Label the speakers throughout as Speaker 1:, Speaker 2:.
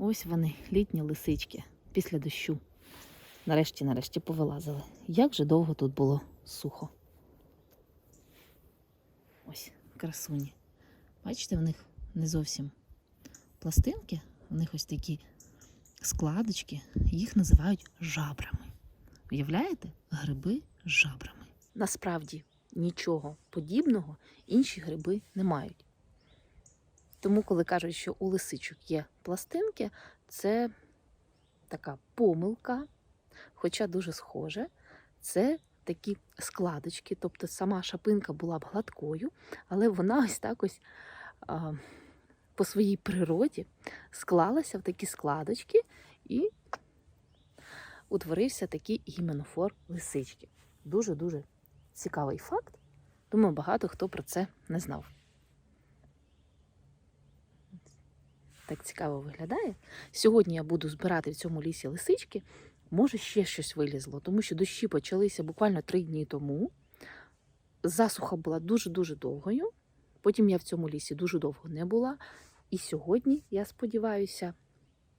Speaker 1: Ось вони, літні лисички, після дощу. Нарешті, нарешті повилазили. Як же довго тут було сухо. Ось, красуні. Бачите, в них не зовсім пластинки, в них ось такі складочки, їх називають жабрами. Уявляєте? Гриби з жабрами. Насправді нічого подібного інші гриби не мають. Тому, коли кажуть, що у лисичок є пластинки, це така помилка, хоча дуже схоже, це такі складочки. Тобто сама шапинка була б гладкою, але вона ось так ось а, по своїй природі склалася в такі складочки і утворився такий гіменофор лисички. Дуже-дуже цікавий факт. Думаю, багато хто про це не знав. Так цікаво виглядає. Сьогодні я буду збирати в цьому лісі лисички. Може, ще щось вилізло, тому що дощі почалися буквально три дні тому. Засуха була дуже-дуже довгою. Потім я в цьому лісі дуже довго не була. І сьогодні, я сподіваюся,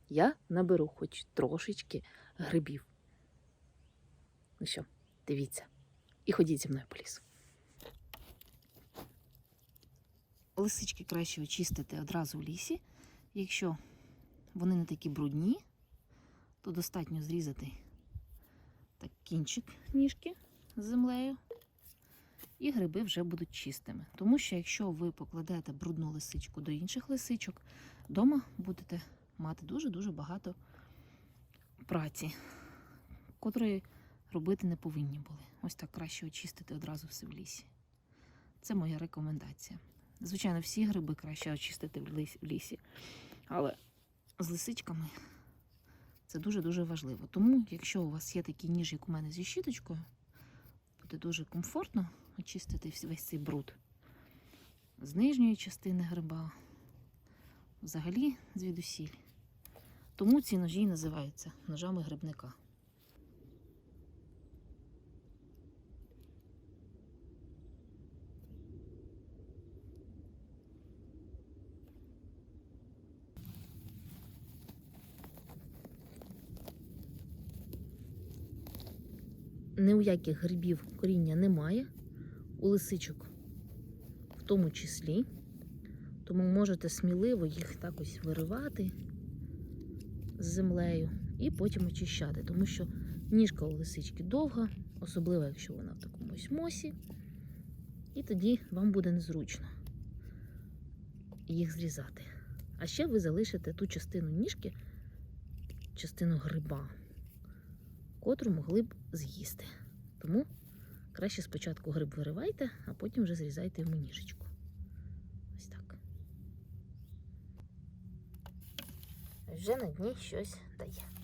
Speaker 1: я наберу хоч трошечки грибів. Ну що, дивіться. І ходіть зі мною по лісу. Лисички краще очистити одразу в лісі. Якщо вони не такі брудні, то достатньо зрізати так кінчик ніжки з землею, і гриби вже будуть чистими. Тому що якщо ви покладете брудну лисичку до інших лисичок, вдома будете мати дуже-дуже багато праці, котрої робити не повинні були. Ось так краще очистити одразу все в лісі. Це моя рекомендація. Звичайно, всі гриби краще очистити в лісі, але з лисичками це дуже-дуже важливо. Тому, якщо у вас є такий ніж, як у мене зі щіточкою, буде дуже комфортно очистити весь цей бруд з нижньої частини гриба, взагалі звідусіль. Тому ці ножі називаються ножами грибника. Ні у яких грибів коріння немає, у лисичок в тому числі. Тому можете сміливо їх так ось виривати з землею і потім очищати, тому що ніжка у лисички довга, особливо якщо вона в такому мосі, і тоді вам буде незручно їх зрізати. А ще ви залишите ту частину ніжки, частину гриба, котру могли б з'їсти. Тому краще спочатку гриб виривайте, а потім вже зрізайте йому ніжечку. Ось так. Вже на дні щось дає.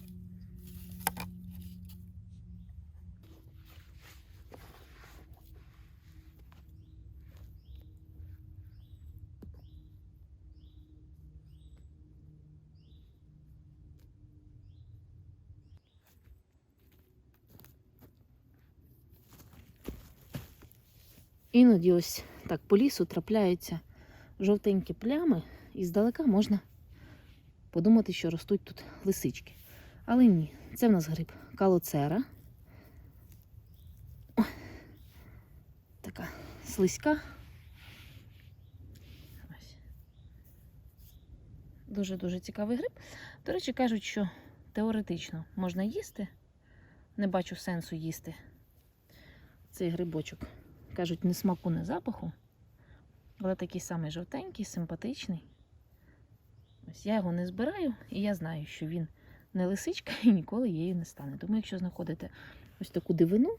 Speaker 1: Іноді ось так по лісу трапляються жовтенькі плями, і здалека можна подумати, що ростуть тут лисички. Але ні, це в нас гриб калоцера. О, така слизька. Дуже-дуже цікавий гриб. До речі, кажуть, що теоретично можна їсти. Не бачу сенсу їсти цей грибочок. Кажуть, ні смаку, ні запаху. Але такий самий жовтенький, симпатичний. Ось я його не збираю, і я знаю, що він не лисичка і ніколи її не стане. Тому, якщо знаходите ось таку дивину,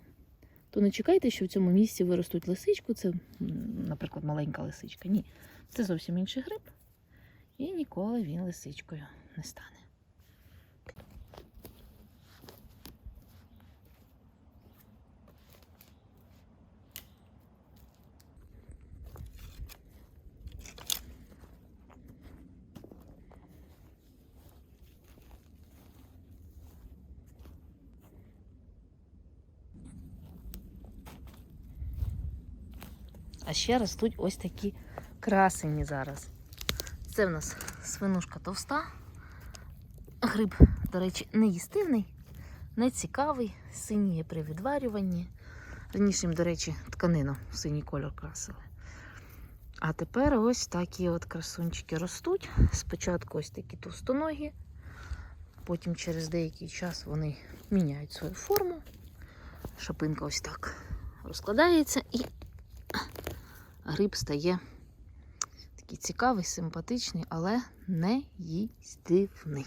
Speaker 1: то не чекайте, що в цьому місці виростуть лисичку. Це, наприклад, маленька лисичка. Ні, це зовсім інший гриб. І ніколи він лисичкою не стане. А ще ростуть ось такі красені зараз. Це в нас свинушка товста, Гриб, до речі, не їстивний, не цікавий, синіє при відварюванні. Раніше до речі, тканину в синій кольор красили. А тепер ось такі от красунчики ростуть. Спочатку ось такі товстоногі, потім через деякий час вони міняють свою форму. Шапинка ось так розкладається і гриб стає такий цікавий, симпатичний, але не їстивний.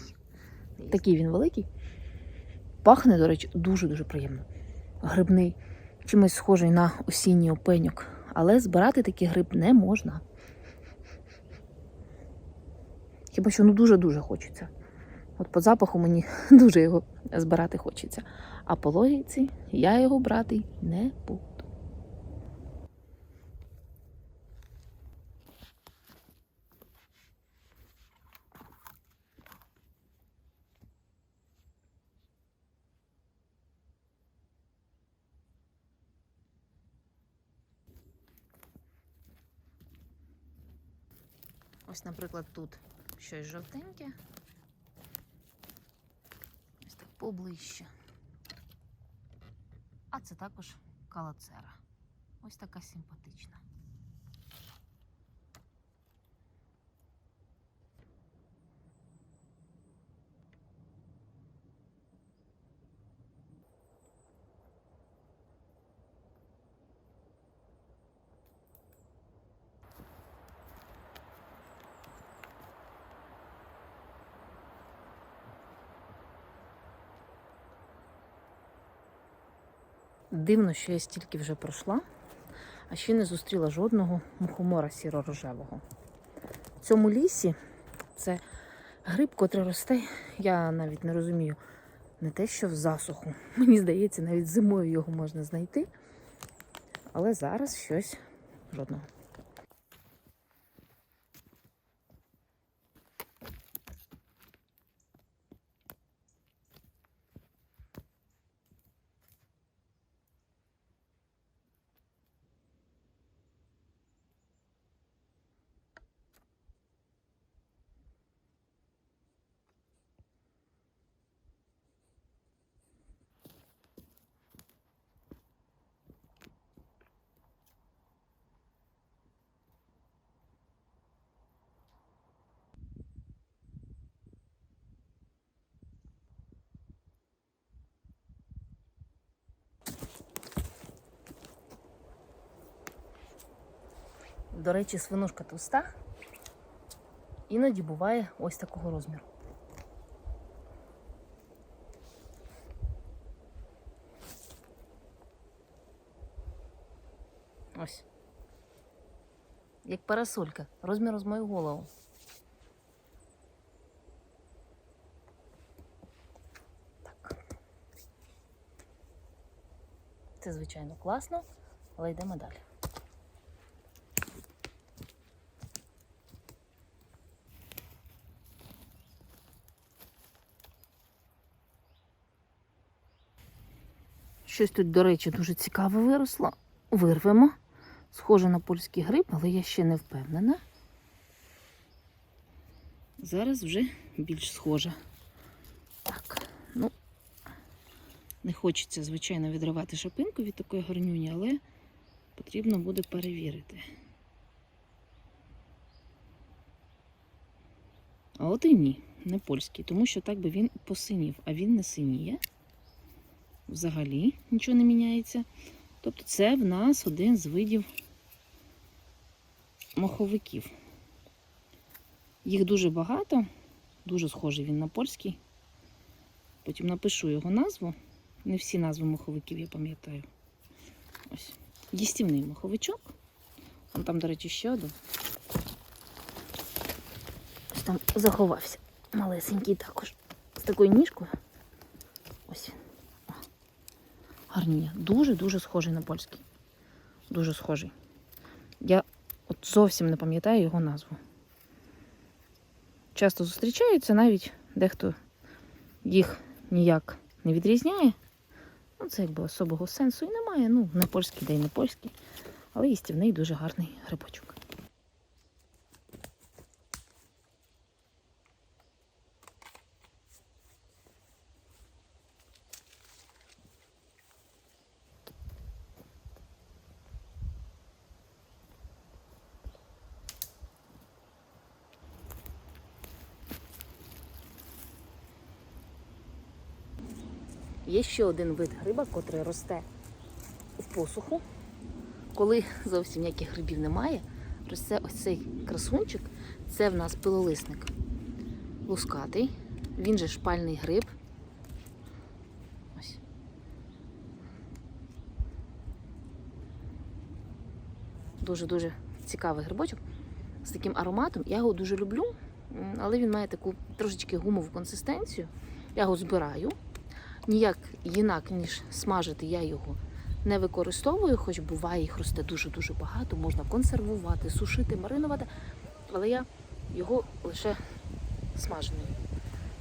Speaker 1: Такий він великий. Пахне, до речі, дуже-дуже приємно. Грибний, чимось схожий на осінній опеньок, але збирати такий гриб не можна. Хіба що ну дуже-дуже хочеться. От по запаху мені дуже його збирати хочеться. А по логіці я його брати не буду. Ось, наприклад, тут щось жовтеньке. Ось так поближче. А це також калацера. Ось така симпатична. Дивно, що я стільки вже пройшла, а ще не зустріла жодного мухомора сіро-рожевого. В цьому лісі це гриб, котрий росте, я навіть не розумію, не те, що в засуху. Мені здається, навіть зимою його можна знайти. Але зараз щось жодного. До речі, свинушка товста. Іноді буває ось такого розміру. Ось. Як парасолька, розміру з мою голову. Так. Це, звичайно, класно, але йдемо далі. Щось тут, до речі, дуже цікаве виросло. Вирвемо. Схоже на польський гриб, але я ще не впевнена. Зараз вже більш схоже. Так, ну, не хочеться, звичайно, відривати шапинку від такої гарнюні, але потрібно буде перевірити. А от і ні, не польський, тому що так би він посинів, а він не синіє взагалі нічого не міняється. Тобто це в нас один з видів моховиків. Їх дуже багато, дуже схожий він на польський. Потім напишу його назву. Не всі назви моховиків я пам'ятаю. Ось. Їстівний моховичок. Вон там, до речі, ще один. Ось там заховався. Малесенький також. З такою ніжкою. Ось він. Гарніє. Дуже-дуже схожий на польський. Дуже схожий. Я от зовсім не пам'ятаю його назву. Часто зустрічаються, навіть дехто їх ніяк не відрізняє. Ну, це якби особого сенсу і немає. Ну, не польський, де й не польський. Але їстівний дуже гарний грибочок. Є ще один вид гриба, котрий росте в посуху. Коли зовсім ніяких грибів немає, росте ось цей красунчик. Це в нас пилолисник лускатий. Він же шпальний гриб. Ось. Дуже-дуже цікавий грибочок з таким ароматом. Я його дуже люблю, але він має таку трошечки гумову консистенцію. Я його збираю. Ніяк інак, ніж смажити, я його не використовую, хоч буває, їх росте дуже-дуже багато. Можна консервувати, сушити, маринувати. Але я його лише смажений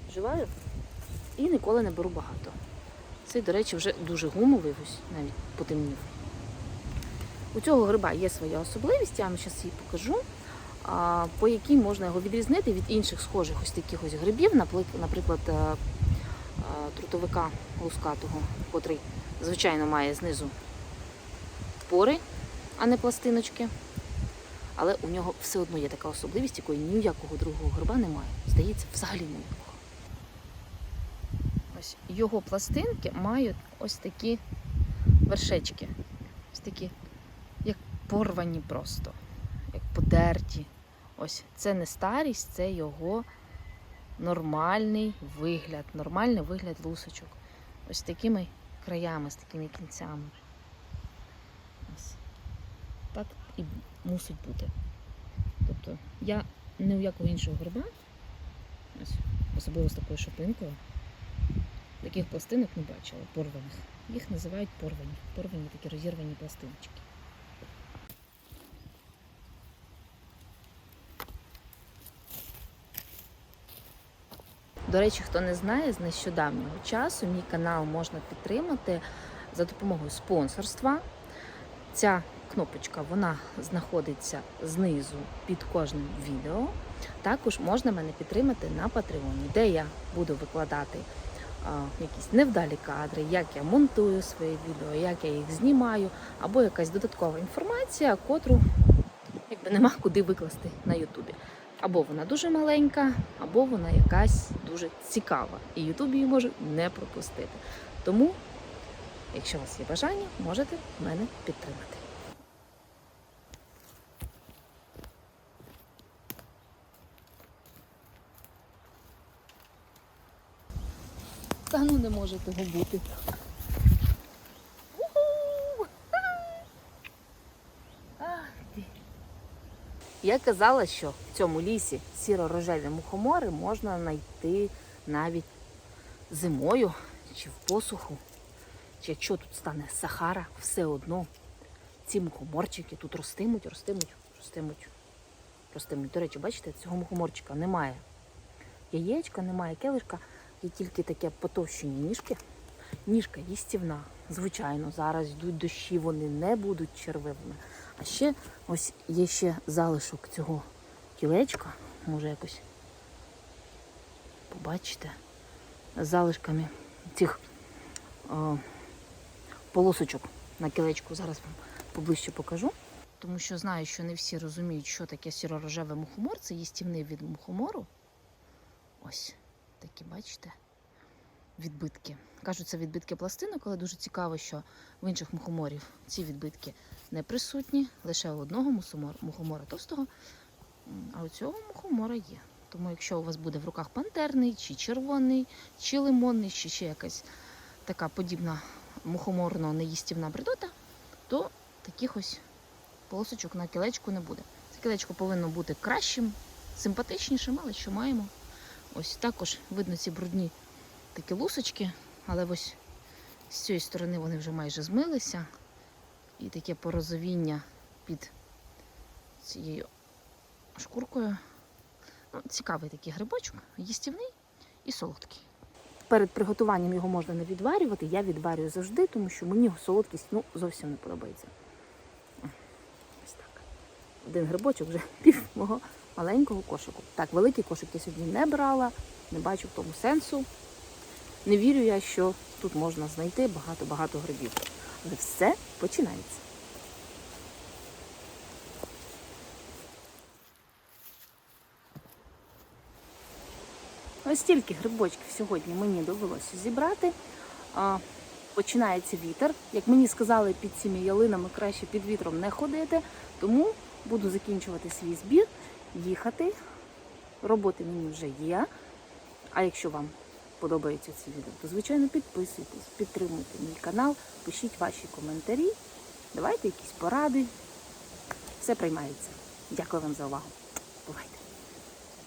Speaker 1: вживаю і ніколи не беру багато. Цей, до речі, вже дуже гумовий, ось навіть потемнів. У цього гриба є своя особливість, я вам зараз її покажу, по якій можна його відрізнити від інших схожих ось таких ось грибів, наприклад, е, трутовика лускатого, котрий, звичайно, має знизу пори, а не пластиночки. Але у нього все одно є така особливість, якої ніякого другого гриба немає. Здається, взагалі ніякого. Ось його пластинки мають ось такі вершечки. Ось такі, як порвані просто, як подерті. Ось це не старість, це його нормальний вигляд, нормальний вигляд лусочок. Ось такими краями, з такими кінцями. Ось. Так і мусить бути. Тобто я ні у якого іншого гриба, особливо з такою шипинкою, таких пластинок не бачила, порваних. Їх називають порвані. Порвані такі розірвані пластиночки. До речі, хто не знає, з нещодавнього часу мій канал можна підтримати за допомогою спонсорства. Ця кнопочка вона знаходиться знизу під кожним відео. Також можна мене підтримати на Патреоні, де я буду викладати а, якісь невдалі кадри, як я монтую свої відео, як я їх знімаю, або якась додаткова інформація, котру якби нема куди викласти на Ютубі. Або вона дуже маленька, або вона якась дуже цікава. І Ютуб її може не пропустити. Тому, якщо у вас є бажання, можете мене підтримати. Та ну не може того бути. Я казала, що в цьому лісі сіро-рожеві мухомори можна знайти навіть зимою чи в посуху. Чи якщо тут стане Сахара, все одно ці мухоморчики тут ростимуть, ростимуть, ростимуть, ростимуть. До речі, бачите, цього мухоморчика немає. Яєчка немає, келишка, є тільки таке потовщені ніжки. Ніжка їстівна. Звичайно, зараз йдуть дощі, вони не будуть червивими. А ще ось є ще залишок цього кілечка. Може якось побачите залишками цих о, полосочок на кілечку. Зараз вам поближче покажу. Тому що знаю, що не всі розуміють, що таке сіро-рожевий мухомор. Це їстівний від мухомору. Ось такі, бачите, відбитки. Кажуть, це відбитки пластинок, але дуже цікаво, що в інших мухоморів ці відбитки не присутні, лише у одного мусомор- мухомора товстого, а у цього мухомора є. Тому якщо у вас буде в руках пантерний, чи червоний, чи лимонний, чи ще якась така подібна мухоморно-неїстівна бредота, то таких ось полосочок на кілечку не буде. Це кілечко повинно бути кращим, симпатичнішим, але що маємо. Ось також видно ці брудні такі лусочки, але ось з цієї сторони вони вже майже змилися. І таке порозовіння під цією шкуркою. Ну, цікавий такий грибочок, їстівний і солодкий. Перед приготуванням його можна не відварювати. Я відварюю завжди, тому що мені солодкість ну, зовсім не подобається. Ось так. Один грибочок вже пів мого маленького кошику. Так, великий кошик я сьогодні не брала, не бачу в тому сенсу. Не вірю я, що тут можна знайти багато-багато грибів. Але все починається. Ось стільки грибочків сьогодні мені довелося зібрати. починається вітер. Як мені сказали, під цими ялинами краще під вітром не ходити, тому буду закінчувати свій збір, їхати. Роботи мені вже є. А якщо вам подобається це відео, то звичайно підписуйтесь, підтримуйте мій канал, пишіть ваші коментарі, давайте якісь поради. Все приймається. Дякую вам за увагу. Бувайте!